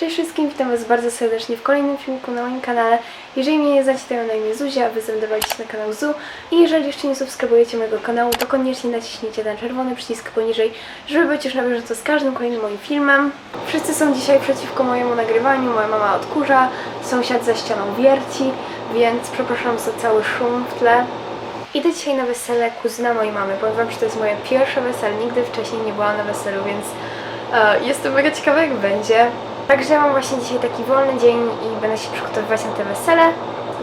Cześć wszystkim, witam Was bardzo serdecznie w kolejnym filmiku na moim kanale. Jeżeli mnie nie znacie, to ja na imię Zuzia, a Wy zameldowaliście się na kanał Zu. I jeżeli jeszcze nie subskrybujecie mojego kanału, to koniecznie naciśnijcie ten czerwony przycisk poniżej, żeby być już na bieżąco z każdym kolejnym moim filmem. Wszyscy są dzisiaj przeciwko mojemu nagrywaniu, moja mama odkurza, sąsiad za ścianą wierci, więc przepraszam za cały szum w tle. Idę dzisiaj na wesele kuzyna mojej mamy. Powiem Wam, że to jest moje pierwsze wesele. Nigdy wcześniej nie byłam na weselu, więc e, jestem mega ciekawa jak będzie. Także mam właśnie dzisiaj taki wolny dzień i będę się przygotowywać na te wesele.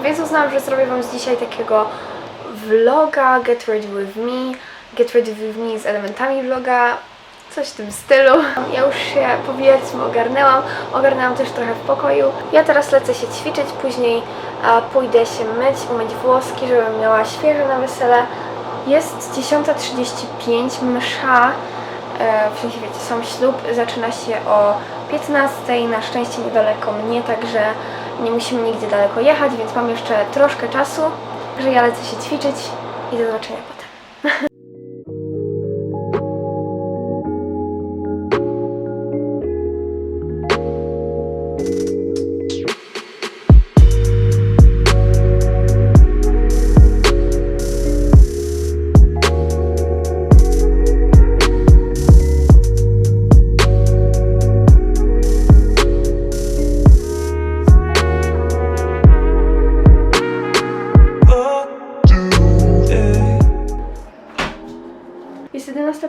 Więc uznałam, że zrobię Wam dzisiaj takiego vloga Get Ready With Me. Get Ready With Me z elementami vloga. Coś w tym stylu. Ja już się powiedzmy ogarnęłam. Ogarnęłam też trochę w pokoju. Ja teraz lecę się ćwiczyć, później pójdę się myć, umyć włoski, żebym miała świeże na wesele. Jest 10.35, msza, w sensie wiecie, sam ślub zaczyna się o 15.00, na szczęście niedaleko mnie, także nie musimy nigdzie daleko jechać, więc mam jeszcze troszkę czasu. Także ja lecę się ćwiczyć i do zobaczenia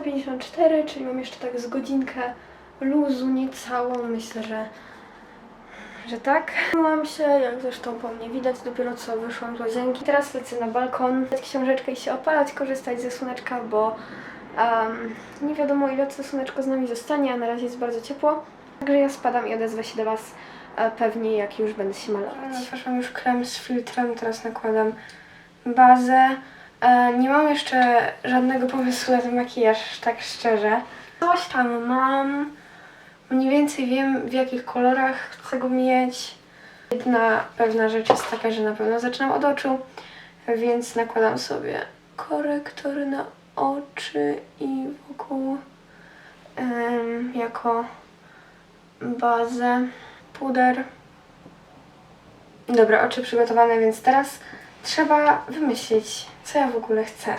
354, czyli mam jeszcze tak z godzinkę luzu, niecałą, myślę, że że tak. Myłam się, jak zresztą po mnie widać, dopiero co wyszłam z łazienki. Teraz lecę na balkon, dać książeczkę i się opalać, korzystać ze słoneczka, bo um, nie wiadomo ile to słoneczko z nami zostanie, a na razie jest bardzo ciepło. Także ja spadam i odezwę się do Was e, pewnie, jak już będę się malować. Nałożyłam już krem z filtrem, teraz nakładam bazę. E, nie mam jeszcze żadnego pomysłu na ten makijaż, tak szczerze. Coś tam mam. Mniej więcej wiem, w jakich kolorach chcę go mieć. Jedna pewna rzecz jest taka, że na pewno zaczynam od oczu, więc nakładam sobie korektor na oczy i wokół em, jako bazę, puder. Dobra, oczy przygotowane, więc teraz trzeba wymyślić, co ja w ogóle chcę.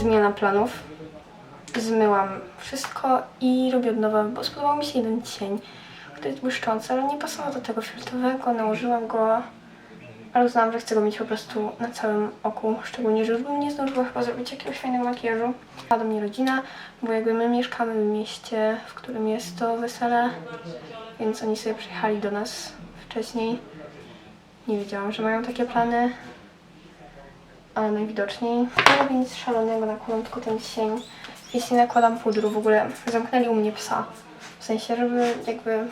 Zmiana planów. Zmyłam wszystko i robię od nowa, bo spodobał mi się jeden cień, który jest błyszczący, ale nie pasował do tego fioletowego, nałożyłam go, ale uznałam, że chcę go mieć po prostu na całym oku, szczególnie, że już bym nie zdążyła chyba zrobić jakiegoś fajnego makijażu. Była do mnie rodzina, bo jakby my mieszkamy w mieście, w którym jest to wesele, więc oni sobie przyjechali do nas wcześniej. Nie wiedziałam, że mają takie plany, ale najwidoczniej nie robię nic szalonego, nakładam tylko ten cień. Jeśli nakładam pudru, w ogóle zamknęli u mnie psa. W sensie, żeby jakby,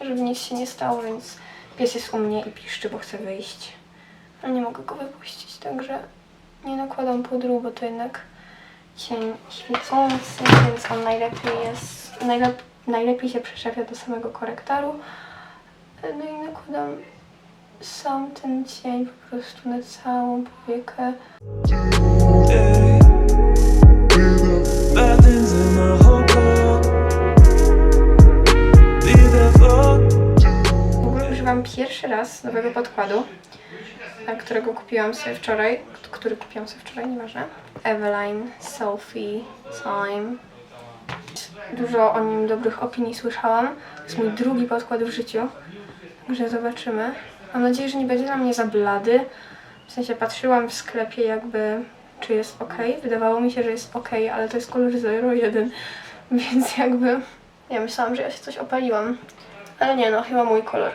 żeby nic się nie stało, więc pies jest u mnie i piszczy, bo chce wyjść. Ale nie mogę go wypuścić, także nie nakładam pudru, bo to jednak cień świecący, więc on najlepiej jest, najlep, najlepiej się przyczepia do samego korektaru. No i nakładam sam ten cień po prostu na całą powiekę. Pierwszy raz nowego podkładu, a którego kupiłam sobie wczoraj, który kupiłam sobie wczoraj, nieważne. Eveline Selfie Time. Dużo o nim dobrych opinii słyszałam. To jest mój drugi podkład w życiu, także zobaczymy. Mam nadzieję, że nie będzie dla mnie za blady. W sensie patrzyłam w sklepie jakby, czy jest ok. Wydawało mi się, że jest ok, ale to jest kolor 01, więc jakby ja myślałam, że ja się coś opaliłam. Ale nie no, chyba mój kolor.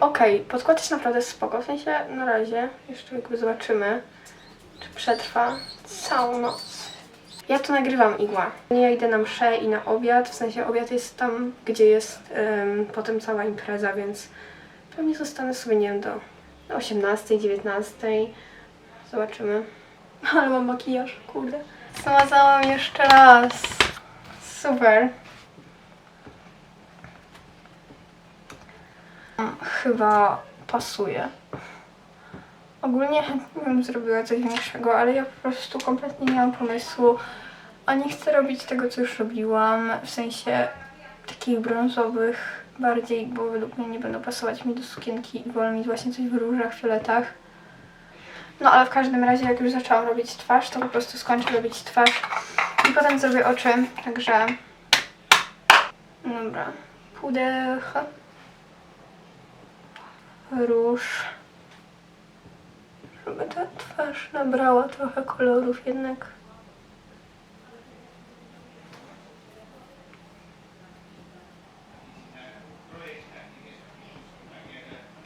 Okej, podkład jest naprawdę spoko, w sensie na razie jeszcze jakby zobaczymy, czy przetrwa całą noc. Ja tu nagrywam igła. Ja idę na mszę i na obiad, w sensie obiad jest tam, gdzie jest em, potem cała impreza, więc pewnie zostanę sobie, nie wiem, do, do 18, 19. Zobaczymy. Ale mam makijaż, kurde. Zmazałam jeszcze raz. Super. Chyba pasuje. Ogólnie chętnie bym zrobiła coś większego, ale ja po prostu kompletnie nie mam pomysłu. A nie chcę robić tego, co już robiłam, w sensie takich brązowych bardziej, bo według mnie nie będą pasować mi do sukienki i wolę mieć właśnie coś w różach, fioletach. No ale w każdym razie, jak już zaczęłam robić twarz, to po prostu skończę robić twarz i potem zrobię oczy, także... Dobra, pudełko, róż, żeby ta twarz nabrała trochę kolorów jednak.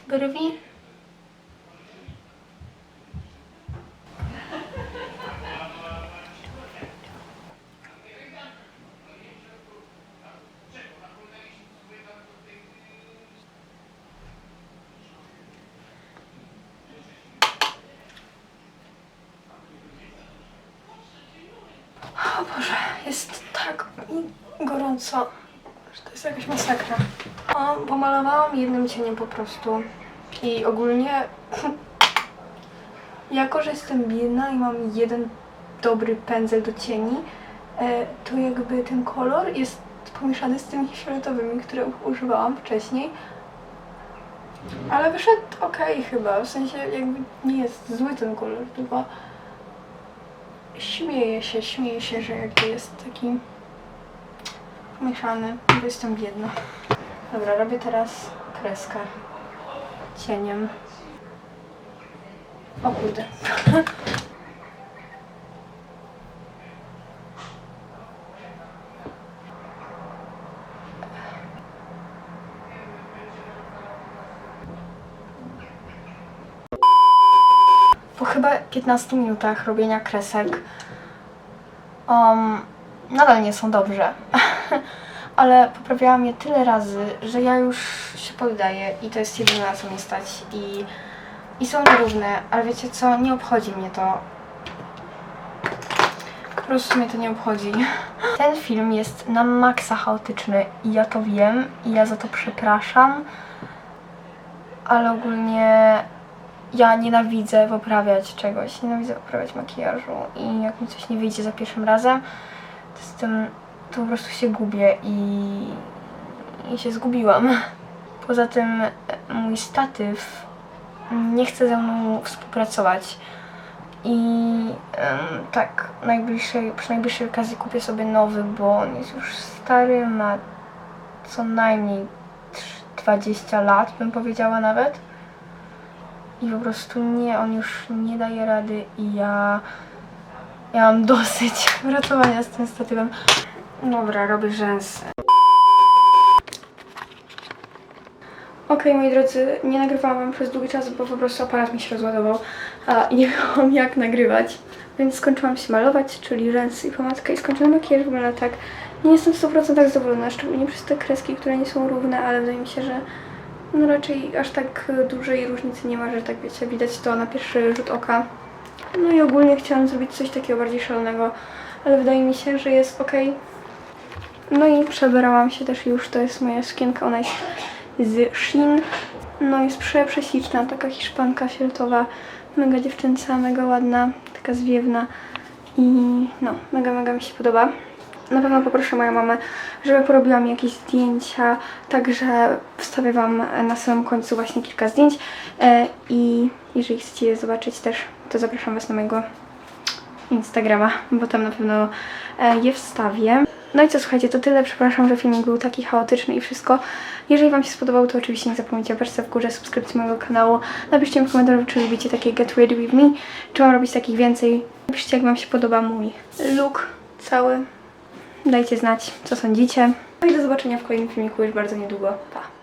Brwi. O Boże, jest tak gorąco, że to jest jakaś masakra. O, pomalowałam jednym cieniem po prostu. I ogólnie, jako że jestem biedna i mam jeden dobry pędzel do cieni, e, to jakby ten kolor jest pomieszany z tymi fioletowymi, które używałam wcześniej. Ale wyszedł ok chyba, w sensie jakby nie jest zły ten kolor, tylko śmieję się, śmieję się, że jakby jest taki pomieszany, bo jestem biedna. Dobra, robię teraz kreskę cieniem. O kurde. Po chyba 15 minutach robienia kresek um, nadal nie są dobrze. Ale poprawiałam je tyle razy, że ja już się poddaję i to jest jedyne na co mnie stać. I, I są nierówne, ale wiecie co, nie obchodzi mnie to. Po prostu mnie to nie obchodzi. Ten film jest na maksa chaotyczny i ja to wiem i ja za to przepraszam. Ale ogólnie ja nienawidzę poprawiać czegoś, nienawidzę poprawiać makijażu i jak mi coś nie wyjdzie za pierwszym razem, to jestem, to po prostu się gubię i, i się zgubiłam. Poza tym e, mój statyw nie chce ze mną współpracować i em, tak najbliższej, przy najbliższej okazji kupię sobie nowy, bo on jest już stary, ma co najmniej trz- 20 lat, bym powiedziała nawet. I po prostu nie, on już nie daje rady i ja, ja mam dosyć pracowania z tym statywem. Dobra, robię rzęsy. Okej, moi drodzy, nie nagrywałam przez długi czas, bo po prostu aparat mi się rozładował a, i nie miałam jak nagrywać. Więc skończyłam się malować, czyli rzęsy i pomadka i skończyłam makijaż, wygląda tak. Nie jestem w 100% zadowolona, szczególnie przez te kreski, które nie są równe, ale wydaje mi się, że no raczej aż tak dużej różnicy nie ma, że tak wiecie, widać to na pierwszy rzut oka. No i ogólnie chciałam zrobić coś takiego bardziej szalonego, ale wydaje mi się, że jest ok. No i przebrałam się też już, to jest moja sukienka, ona jest z Shein. No jest przeprześliczna, taka hiszpanka fioletowa, mega dziewczynca, mega ładna, taka zwiewna i no, mega, mega mi się podoba. Na pewno poproszę moją mamę, żeby porobiła mi jakieś zdjęcia, także wstawię Wam na samym końcu właśnie kilka zdjęć e, i jeżeli chcecie je zobaczyć też, to zapraszam Was na mojego Instagrama, bo tam na pewno e, je wstawię. No i co, słuchajcie, to tyle. Przepraszam, że filmik był taki chaotyczny i wszystko. Jeżeli Wam się spodobał, to oczywiście nie zapomnijcie o paczce w górze, subskrypcji mojego kanału. Napiszcie mi w komentarzu, czy lubicie takie Get Ready With Me, czy mam robić takich więcej. Napiszcie, jak Wam się podoba mój look cały. Dajcie znać, co sądzicie. No i do zobaczenia w kolejnym filmiku już bardzo niedługo. Pa!